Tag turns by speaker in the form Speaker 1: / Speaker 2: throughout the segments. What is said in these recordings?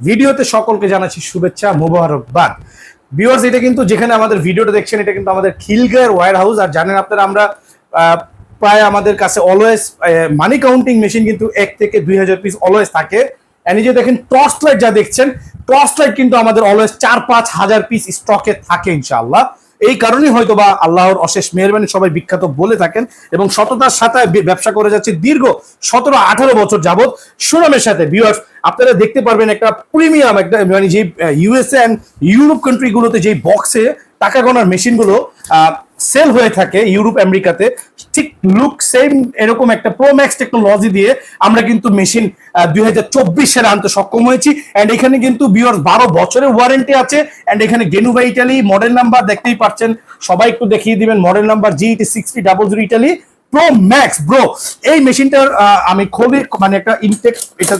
Speaker 1: ভিডিওতে সকলকে জানাচ্ছি শুভেচ্ছা, মুবারকবাদ। ভিউয়ার্স এটা কিন্তু যেখানে আমাদের ভিডিওটা দেখছেন, এটা কিন্তু আমাদের খিলগার ওয়ার হাউস। আর জানেন আপনারা, আমরা প্রায় আমাদের কাছে অলওয়েজ মানি কাউন্টিং মেশিন কিন্তু এক থেকে দুই হাজার পিস অলওয়েজ থাকে। এই যে দেখেন টর্চ লাইট যা দেখছেন টর্চ লাইট কিন্তু আমাদের অলওয়েজ চার পাঁচ হাজার পিস স্টকে থাকে ইনশাআল্লাহ। এই কারণেই হয়তো বা আল্লাহর অশেষ মেহরবানি সবাই বিখ্যাত বলে থাকেন এবং সততার সাথে ব্যবসা করে যাচ্ছে দীর্ঘ সতেরো, আঠারো বছর যাবত সুনামের সাথে ভিউয়ার্স আপনারা দেখতে পারবেন একটা প্রিমিয়াম একটা মানে যে ইউএসএ অ্যান্ড ইউরোপ কান্ট্রিগুলোতে যে বক্সে টাকা গোনার মেশিনগুলো সেল হয়ে থাকে ইউরোপ, আমেরিকাতে। ঠিক লুক সেম এরকম একটা প্রোম্যাক্স টেকনোলজি দিয়ে আমরা কিন্তু মেশিন দুই হাজার চব্বিশ সালে আনতে সক্ষম হয়েছি। অ্যান্ড এখানে কিন্তু বিয়ার্স বারো বছরের ওয়ারেন্টি আছে। অ্যান্ড এখানে গেনুবা ইটালি মডেল নাম্বার দেখতেই পাচ্ছেন। সবাই একটু দেখিয়ে দিবেন model number GT sixty double zero Italy pro max bro এই মেশিনটার আমি খুবই মানে একটা ইনটেক এটা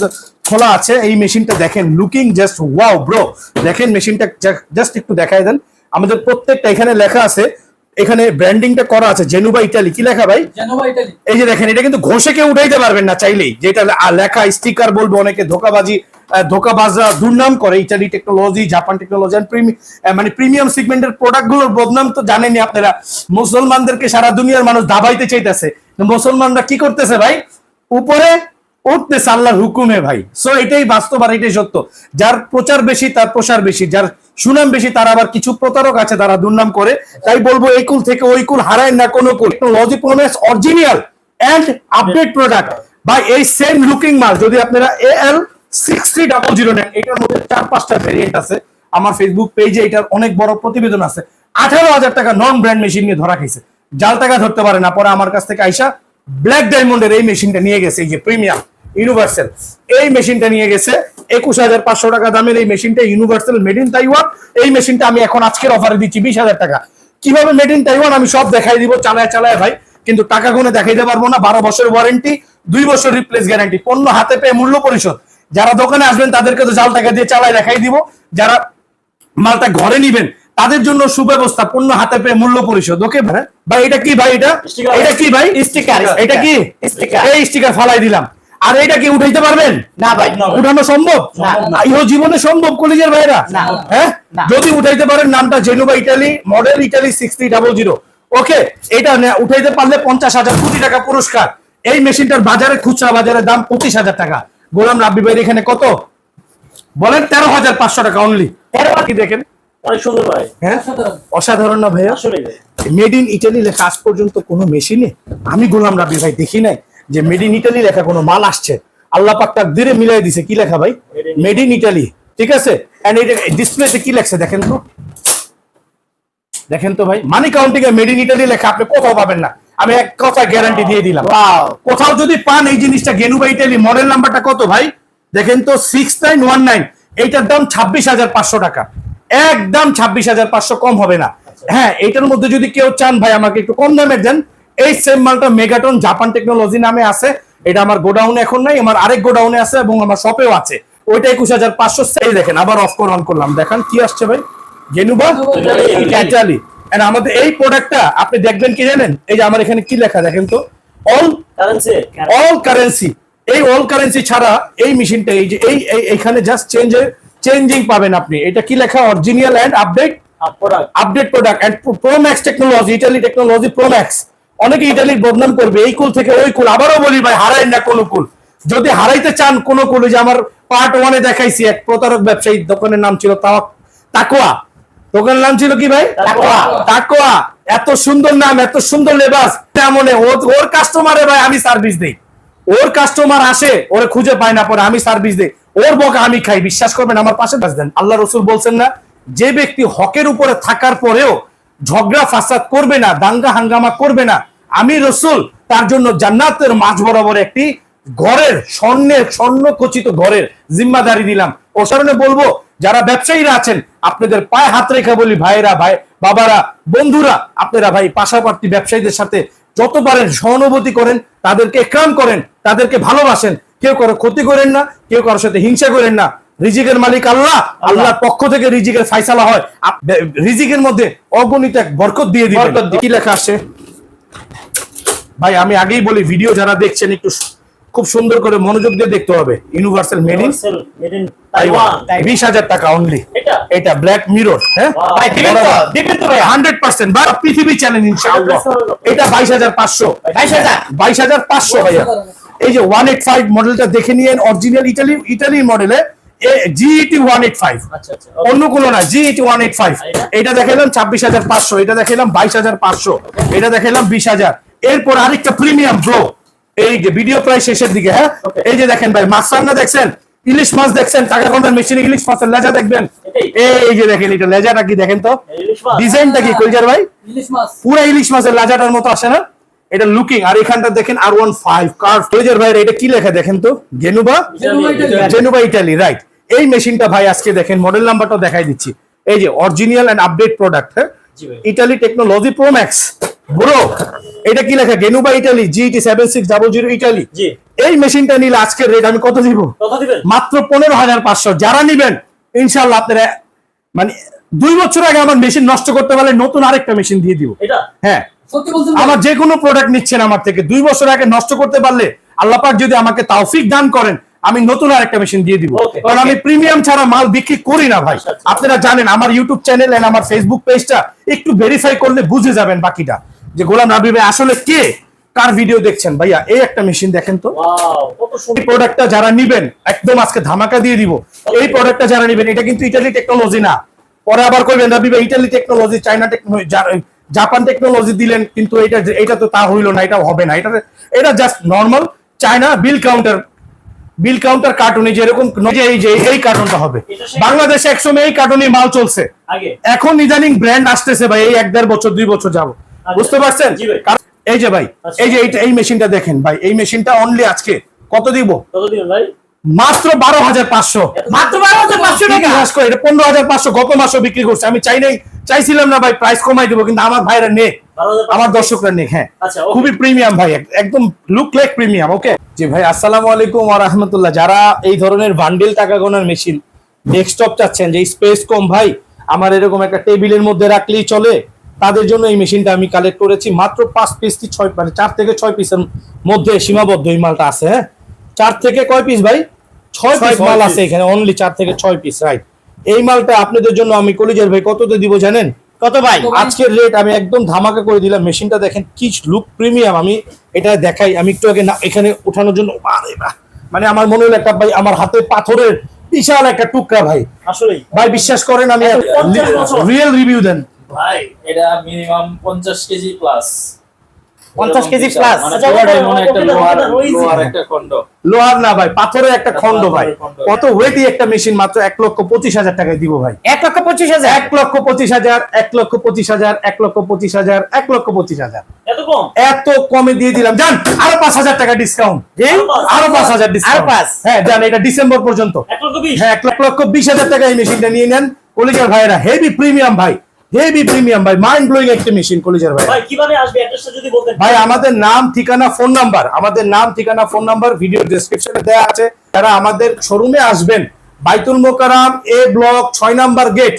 Speaker 1: খোলা আছে। এই মেশিনটা দেখেন লুকিং জাস্ট ওয়াও ব্রো দেখেন মেশিনটা জাস্ট একটু দেখাই দেন। আমাদের প্রত্যেকটা এখানে লেখা আছে এখানে ব্র্যান্ডিংটা করা আছে জেনুবা ইটালি কি লেখা ভাই? এই যে দেখেন এটা কিন্তু ঘষে কেউ উঠাইতে পারবেন না চাইলেই। যেটা লেখা স্টিকার বলব অনেকে ধোকাবাজি ধোকাবাজরা দুর্নাম করে। ইটালি টেকনোলজি জাপান টেকনোলজি মানে প্রিমিয়াম সেগমেন্টের প্রোডাক্টগুলোর বদনাম তো জানেনই আপনারা। মুসলমানদেরকে সারা দুনিয়ার মানুষ দাবাইতে চাইতেছে। মুসলমানরা কি করতেছে ভাই? উপরে উঠতেছে আল্লাহর হুকুমে ভাই। সো এটাই বাস্তব আর এটাই সত্য। যার প্রচার বেশি তার প্রসার বেশি। যার সুনাম বেশি, তার আবার কিছু প্রতারক আছে তারা দুর্নাম করে। তাই বলব, এই কুল থেকে ওই কুল হারায় না কোনো কুল। Technology promise original and update product বা এই সেম লুকিং মাল। যদি আপনারা A L sixty double zero নেন এটার মধ্যে চার পাঁচটা ভেরিয়েন্ট আছে। আমার ফেসবুক পেজে এটার অনেক বড় প্রতিবেদন আছে। আঠারো হাজার টাকা নন ব্র্যান্ড মেশিন নিয়ে ধরা খাইছে। জাল টাকা ধরতে পারে না। পরে আমার কাছ থেকে আইসা ব্ল্যাক ডায়মন্ডের এই মেশিনটা নিয়ে গেছে, এই যে প্রিমিয়াম ইউনিভার্সাল এই মেশিনটা নিয়ে গেছে। একুশ হাজার পাঁচশো টাকা দামের এই মেশিনটা ইউনিভার্সাল মেড ইন তাইওয়ান এই মেশিনটা আমি এখন আজকের অফারে দিচ্ছি বিশ হাজার টাকা। কীভাবে মেড ইন তাইওয়ান আমি সব দেখাই দিব চালায় চালায় ভাই কিন্তু টাকা গুনে দেখাইতে পারব না। বারো বছর ওয়ারেন্টি দুই বছর রিপ্লেস গ্যারান্টি পণ্য হাতে পেয়ে মূল্য পরিশোধ। যারা দোকানে আসবেন তাদেরকে তো জাল টাকা দিয়ে চালায় দেখাই দিব। যারা মালটা ঘরে নিবেন তাদের জন্য সুব্যবস্থা পণ্য হাতে পেয়ে মূল্য পরিশোধ। ওকে ভাই? এটা কি ভাই এটা? এটা কি ভাই?
Speaker 2: Sticker,
Speaker 1: এটা কি?
Speaker 2: Sticker.
Speaker 1: এই স্টিকার ফালাই দিলাম। আর এটা কি উঠাইতে পারবেন?
Speaker 2: না ভাই
Speaker 1: উঠানো সম্ভব। ইহ জীবনে সম্ভব কলেজের ভাইরা হ্যাঁ? যদি উঠাইতে পারেন নামটা জেনুবা Italy model Italy sixty double zero okay এটা উঠাইতে পারলে পঞ্চাশ হাজার কোটি টাকা পুরস্কার। এই মেশিনটার বাজারে খুচরা বাজারে দাম পঁচিশ হাজার টাকা। গোলাম রাব্বি ভাইয়ের এখানে কত? বলেন তেরো হাজার পাঁচশো টাকা অনলি কি দেখেন?
Speaker 3: ভাই।
Speaker 1: হ্যাঁ?
Speaker 2: অসাধারণ।
Speaker 1: না ভাইয়া?
Speaker 3: ভাই।
Speaker 1: মেড ইন ইটালি লেখা আজ পর্যন্ত কোনো মেশিনে আমি গোলাম রাব্বি ভাই দেখি নাই। যে মেড ইন ইটালি লেখা কোনো মাল আসছে। আল্লাহ পাক তার দিরে মিলাই দিছে। কি লেখা ভাই? মেড ইন ইটালি ঠিক আছে? এন্ড এটা ডিসপ্লেতে কি লেখছে দেখেন তো? দেখেন তো ভাই। মানি কাউন্টিং এ মেড ইন ইটালি লেখা আপনি কোথাও পাবেন না। আমি এক কথা গ্যারান্টি দিয়ে দিলাম। কোথাও যদি পান এই জিনিসটা গেনু গেনুবা ইটালি মডেল নাম্বারটা কত ভাই? দেখেন তো সিক্স নাইন ওয়ান নাইন এইটার দাম ছাব্বিশ হাজার পাঁচশো টাকা। একদম ছাব্বিশ হাজার পাঁচশো কম হবে না। হ্যাঁ এটার মধ্যে যদি কেউ চান ভাই আমাকে একটু কম দামে দেন। এই সেম মালটা মেগাটন জাপান টেকনোলজি নামে আছে। এটা আমার গোডাউনে এখন নাই আমার আরেক গোডাউনে আছে এবং আমার শপেও আছে। ওইটা একুশ হাজার পাঁচশো সেই দেখেন আবার অফ করে অন করলাম। দেখান কি আসছে ভাই। গেনুবা ইটালি And আমাদের এই প্রোডাক্টটা আপনি দেখবেন কি জানেন? এই যে আমার এখানে কি লেখা দেখেন তো। অল
Speaker 3: কারেন্সি
Speaker 1: অল কারেন্সি এই অল কারেন্সি ছাড়া এই মেশিনটা এই যে এই এই- এইখানে জাস্ট চেঞ্জ চেঞ্জিং পাবেন আপনি। এটা কি লেখা? Original and update update product and pro max technology Italy technology pro max অনেকে ইটালির বদনাম করবে এই কুল থেকে ওই কুল আবারও বলি ভাই হারাই না কোনো কুল। যদি হারাইতে চান কোন কুল যে আমার পার্ট ওয়ানে দেখাইছি এক প্রতারক ব্যবসায়ী দোকানের নাম ছিল তাকোয়া। দোকানের নাম ছিল কি ভাই?
Speaker 3: তাকওয়া।
Speaker 1: তাকোয়া। এত সুন্দর নাম এত সুন্দর লেবাস তেমন ওর কাস্টমারে ভাই আমি সার্ভিস দিই। ওর কাস্টমার আসে ওরে খুঁজে পায় না পরে আমি সার্ভিস দেই। ওর বকা আমি খাই বিশ্বাস করবেন আমার পাশে বাস দেন। আল্লাহ রসুল বলছেন না যে ব্যক্তি হকের উপরে থাকার পরেও ঝগড়া ফাসাদ করবে না, দাঙ্গা হাঙ্গামা করবে না। আমি রসুল, তার জন্য জান্নাতের মাঝ বরাবর একটি ঘরের, স্বর্ণের স্বর্ণ খচিত ঘরের জিম্মাদারি দিলাম ও কারণে বলব, যারা ব্যবসায়ীরা আছেন, আপনাদের পায়ে হাত রেখা বলি, ভাইরা, ভাই, বাবারা, বন্ধুরা, আপনারা ভাই, পাশাপাশি ব্যবসায়ীদের সাথে যত পারেন সহানুভূতি করেন, তাদেরকে একরাম করেন, তাদেরকে ভালোবাসেন। কেউ কারও ক্ষতি করেন না, কেউ কারোর সাথে হিংসা করেন না। রিজিকের মালিক আল্লাহ। আল্লাহর পক্ষ থেকে রিজিকের ফাইসালা হয়। রিজিকের মধ্যে অগণিত এক বরকত দিয়ে দিবেন।
Speaker 2: বরকত
Speaker 1: কি লেখা আসছে ভাই আমি আগেই বলি ভিডিও যারা দেখছেন একটু খুব সুন্দর করে মনোযোগ দিয়ে দেখতে হবে। Universal made in
Speaker 2: Universal made in
Speaker 1: Taiwan
Speaker 2: Taiwan।
Speaker 1: বিশ হাজার টাকা অনলি
Speaker 2: এটা?
Speaker 1: এটা ব্ল্যাক মিরর হ্যাঁ? হান্ড্রেড পার্সেন্ট বা পৃথিবী চ্যালেঞ্জ ইনশাআল্লাহ। এটা বাইশ হাজার পাঁচশো।
Speaker 3: বাইশ হাজার।
Speaker 1: পাঁচশো ভাইয়া। এই যে ওয়ান এইট ফাইভ মডেলটা দেখে নিয়েন অরিজিনাল ইটালি ইটালি মডেলে জিইটি ওয়ান এইট ফাইভ
Speaker 2: আচ্ছা আচ্ছা
Speaker 1: অন্য কোনো না জি ওয়ান এইট ফাইভ
Speaker 2: এটা?
Speaker 1: এটা দেখালাম ছাব্বিশ হাজার পাঁচশো এটা দেখালাম বাইশ হাজার পাঁচশো এটা দেখালাম বিশ হাজার। এরপর আরেকটা প্রিমিয়াম ব্রো এই যে ভিডিও প্রায় শেষের দিকে হ্যাঁ? এই যে দেখেন ভাই মাছ রান্না দেখছেন? ইলিশ মাছ দেখছেন? টাকা কন্টার মেশিনে ইলিশ মাছের লেজা দেখবেন? এই যে দেখেন এটা লেজাটা কি দেখেন তো? ডিজাইনটা কি কইজার ভাই?
Speaker 3: ইলিশ
Speaker 1: পুরো ইলিশ মাছের লাজাটার মতো আসে না? এটা লুকিং আর এখানটা দেখেন আর ওয়ান ফাইভ কার ফ্লেজার ভাই এটা কি লেখা দেখেন তো? গেনুবা?
Speaker 3: জেনুবা ইটালি।
Speaker 1: রাইট এই মেশিনটা ভাই আজকে দেখেন মডেল নাম্বারটা দেখাই দিচ্ছি। এই যে অরিজিনাল এন্ড আপডেট প্রোডাক্ট হ্যাঁ। Italy technology pro max bro এটা কি লেখা? গেনুবা Italy GT seven six double zero Italy
Speaker 2: G.
Speaker 1: এই মেশিনটা নিলে আজকের রেট আমি কত দিব?
Speaker 2: কত দিবেন?
Speaker 1: মাত্র পনেরো হাজার পাঁচশো। যারা নিবেন ইনশাল্লাহ আপনারা মানে দুই বছর আগে আমার মেশিন নষ্ট করতে পারলে নতুন আরেকটা মেশিন দিয়ে দিব।
Speaker 2: এটা?
Speaker 1: হ্যাঁ। আমার যে কোনো প্রোডাক্ট নিচ্ছেন আমার থেকে। দুই বছর আগে নষ্ট করতে পারলে আল্লাহ পাক যদি আমাকে তাওফিক দান করেন আমি নতুন আরেকটা মেশিন দিয়ে দিব। কারণ আমি প্রিমিয়াম ছাড়া মাল বিক্রি করি না ভাই।
Speaker 2: আচ্ছা, আচ্ছা।
Speaker 1: আপনারা জানেন আমার ইউটিউব চ্যানেল এন্ড আমার ফেসবুক পেজটা একটু ভেরিফাই করলে বুঝে যাবেন বাকিটা। যে গোলাম রাবি ভাই আসলে কে? কার ভিডিও দেখছেন? ভাইয়া এই একটা মেশিন দেখেন তো। এই প্রোডাক্টটা যারা নিবেন একদম আজকে ধামাকা দিয়ে দিব। এই প্রোডাক্টটা যারা নিবেন এটা কিন্তু ইটালি টেকনোলজি না। পরে আবার কইবেন রবি ভাই Italy technology China technology Japan technology দিলেন কিন্তু এটা এটা তো তা হইল না এটা হবে না। এটা এটা just normal China bill counter bill counter কার্টুনে যেরকম যে এই যে এই কার্টুনটা হবে।
Speaker 2: বাংলাদেশে এক
Speaker 1: বাংলাদেশে একসময় এই কার্টুনে মাল চলছে। এখন ইদানিং ব্র্যান্ড আসতেছে ভাই এই এক দেড় বছর দুই বছর যাব।
Speaker 2: আচ্ছা।
Speaker 1: বুঝতে পারছেন? এই যে ভাই
Speaker 2: আচ্ছা।
Speaker 1: এই যে এইটা- এই মেশিনটা দেখেন ভাই এই মেশিনটা অনলি আজকে। কত দিব?
Speaker 2: কত দিব ভাই?
Speaker 1: মাত্র বারো হাজার পাঁচশো।
Speaker 3: মাত্র বারো হাজার পাঁচশো টাকা?
Speaker 1: এটা পনেরো হাজার পাঁচশো গত মাসও বিক্রি করছে। আমি চাই নাই চাইছিলাম না ভাই প্রাইস কমাই দেবো কিন্তু আমার ভাইরা নে আমার দর্শকরা নেই হ্যাঁ।
Speaker 2: আচ্ছা,
Speaker 1: খুবই প্রিমিয়াম ভাই একদম look like premium okay ji ভাই আসসালামু আলাইকুম ওয়া রাহমাতুল্লাহ। যারা এই ধরনের বান্ডিল টাকা গোনার মেশিন ডেস্কটপ চাচ্ছেন যে স্পেস কম ভাই আমার এরকম একটা টেবিলের মধ্যে রাখলেই চলে তাদের জন্য এই মেশিনটা আমি কালেক্ট করেছি। মাত্র পাঁচ পিস কি ছয় মানে চার থেকে ছয় পিসের মধ্যে সীমাবদ্ধ এই মালটা আছে হ্যাঁ? চার থেকে কয় পিস ভাই? ছয় পিস মাল আছে এখানে অনলি চার থেকে ছয় পিস রাইট এই মালটা আপনাদের জন্য আমি কলিজার ভাই কততে দিব জানেন?
Speaker 3: কত ভাই?
Speaker 1: আজকের রেট আমি একদম ধামাকা করে দিলাম। মেশিনটা দেখেন কি লুক প্রিমিয়াম আমি এটা দেখাই আমি একটু আগে এখানে ওঠানোর জন্য! মানে আমার মনে হলো একটা ভাই আমার হাতে পাথরের বিশাল একটা টুকরা ভাই।
Speaker 2: আসলেই।
Speaker 1: ভাই বিশ্বাস করেন আমি রিয়েল রিভিউ দেন।
Speaker 4: ভাই এটা মিনিমাম পঞ্চাশ কেজি প্লাস
Speaker 3: 50 কেজি plus?
Speaker 4: মানে
Speaker 2: আচ্ছা,
Speaker 4: মনে লোহার
Speaker 1: না ভাই পাথরের একটা খন্ড ভাই। কত ওয়েটি একটা মেশিন মাত্র এক লক্ষ পঁচিশ হাজার টাকায় দিব ভাই।
Speaker 3: এক লক্ষ পঁচিশ হাজার?
Speaker 1: এক লক্ষ পঁচিশ হাজার এক লক্ষ পঁচিশ হাজার এক লক্ষ পঁচিশ হাজার এক লক্ষ পঁচিশ হাজার।
Speaker 2: এত কম?
Speaker 1: এত কমে দিয়ে দিলাম। জান আরও পাঁচ হাজার টাকা ডিসকাউন্ট আরও পাঁচ। হাজার ডিসকাউন্ট
Speaker 3: আরও পাঁচ?
Speaker 1: হ্যাঁ জান এটা ডিসেম্বর পর্যন্ত।
Speaker 2: এক লক্ষ বিশ।
Speaker 1: হ্যাঁ এক লক্ষ লক্ষ বিশ হাজার টাকা এই মেশিনটা নিয়ে নেন। কলিজার ভাইরা হেভি প্রিমিয়াম ভাই। হেভি প্রিমিয়াম ভাই মাইন্ড ব্লোয়িং একটা মেশিন কলিজার ভাই।
Speaker 2: ভাই কীভাবে আসবে? অ্যাড্রেসটা যদি বলতেন।
Speaker 1: ভাই আমাদের নাম ঠিকানা ফোন নাম্বার আমাদের নাম ঠিকানা ফোন নাম্বার ভিডিও ডেসক্রিপশনে দেওয়া আছে। যারা আমাদের শোরুমে আসবেন বাইতুল মোকারাম এ ব্লক ছয় নাম্বার গেট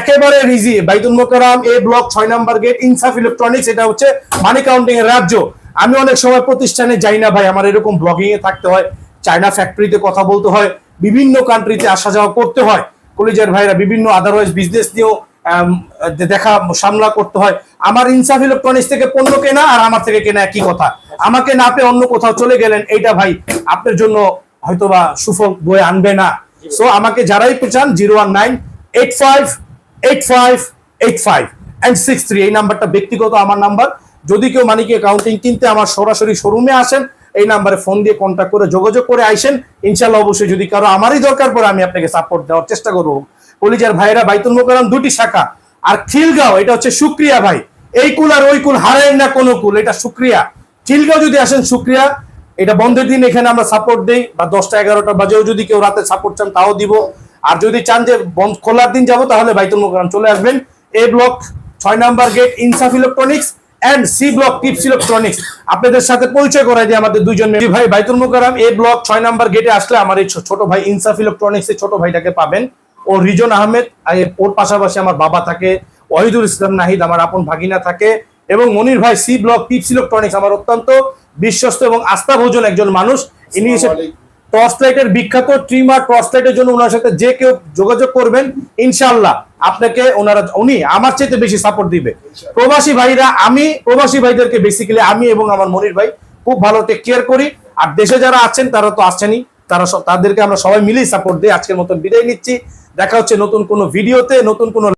Speaker 1: একেবারে রিজি বাইতুল মোকারাম এ ব্লক ছয় নাম্বার গেট ইনসাফ ইলেকট্রনিক্স এটা হচ্ছে মানি কাউন্টিং এর রাজ্য। আমি অনেক সময় প্রতিষ্ঠানে যাই না ভাই আমার এরকম ব্লগিং এ থাকতে হয়। চায়না ফ্যাক্টরিতে কথা বলতে হয়। বিভিন্ন কান্ট্রিতে আসা যাওয়া করতে হয়। কলিজার ভাইরা বিভিন্ন আদারওয়াইজ বিজনেস নিয়েও দেখা সামলা করতে হয়। আমার ইনসাফ ইলেকট্রনিক্স থেকে পণ্য কেনা আর আমার থেকে কেনা একই কথা। আমাকে না পেয়ে অন্য কোথাও চলে গেলেন, এইটা ভাই আপনার জন্য হয়তোবা সুফল বয়ে আনবে না। সো আমাকে যারাই চান zero one nine eight five eight five eight five and six three এই নাম্বারটা ব্যক্তিগত আমার নাম্বার। যদি কেউ মানিকে অ্যাকাউন্টিং কিনতে আমার সরাসরি শোরুমে আসেন, এই নাম্বারে ফোন দিয়ে কন্ট্যাক্ট করে যোগাযোগ করে আইসেন। ইনশাল্লাহ অবশ্যই যদি কারও আমারই দরকার পড়ে, আমি আপনাকে সাপোর্ট দেওয়ার চেষ্টা করব। কলিজার ভাইরা বাইতুল মোকারম দুটি শাখা। আর খিলগাঁও, এটা হচ্ছে সুক্রিয়া ভাই। এই কুল আর ওই কুল হারায় না কোনো কুল, এটা সুক্রিয়া। খিলগাঁও যদি আসেন, সুক্রিয়া। এটা বন্ধের দিন, এখানে আমরা সাপোর্ট দেই, বা দশটা এগারোটা বাজেও যদি কেউ রাতে সাপোর্ট চান, তাও দিব। আর যদি চান যে বন্ধ, খোলার দিন যাব, তাহলে বাইতুল মোকারম চলে আসবেন। এ ব্লক ছয় number gate, Insaf electronics and C block Tips electronics. আপনাদের সাথে পরিচয় করাই দিয়ে আমাদের দুইজন মেয়ে ভাই, বাইতুল মোকারম এ ব্লক ছয় নাম্বার গেটে আসলে আমার এই ছোট ভাই ইনসাফ ইলেকট্রনিক্স ছোট ভাইটাকে পাবেন। ও রিজন আহমেদ ওর পাশাপাশি আমার বাবা থাকে ওয়াহিদুল ইসলাম নাহিদ আমার আপন ভাগিনা থাকে এবং মনির ভাই সি ব্লক টিপস ইলেকট্রনিক্স আমার অত্যন্ত বিশ্বস্ত এবং আস্থাভোজন একজন মানুষ। ইনি টর্চ লাইটের বিখ্যাত ট্রিমার টর্চ লাইটের জন্য ওনার সাথে যে কেউ যোগাযোগ করবেন ইনশাল্লাহ আপনাকে ওনারা উনি আমার চাইতে বেশি সাপোর্ট দিবে। প্রবাসী ভাইরা আমি প্রবাসী ভাইদেরকে বেসিক্যালি আমি এবং আমার মনির ভাই খুব ভালো টেক কেয়ার করি। আর দেশে যারা আছেন তারা তো আসছেনই। তারা তাদেরকে আমরা সবাই মিলেই সাপোর্ট দিই আজকের মতন বিদায় নিচ্ছি। দেখা হচ্ছে নতুন কোনো ভিডিওতে নতুন কোনো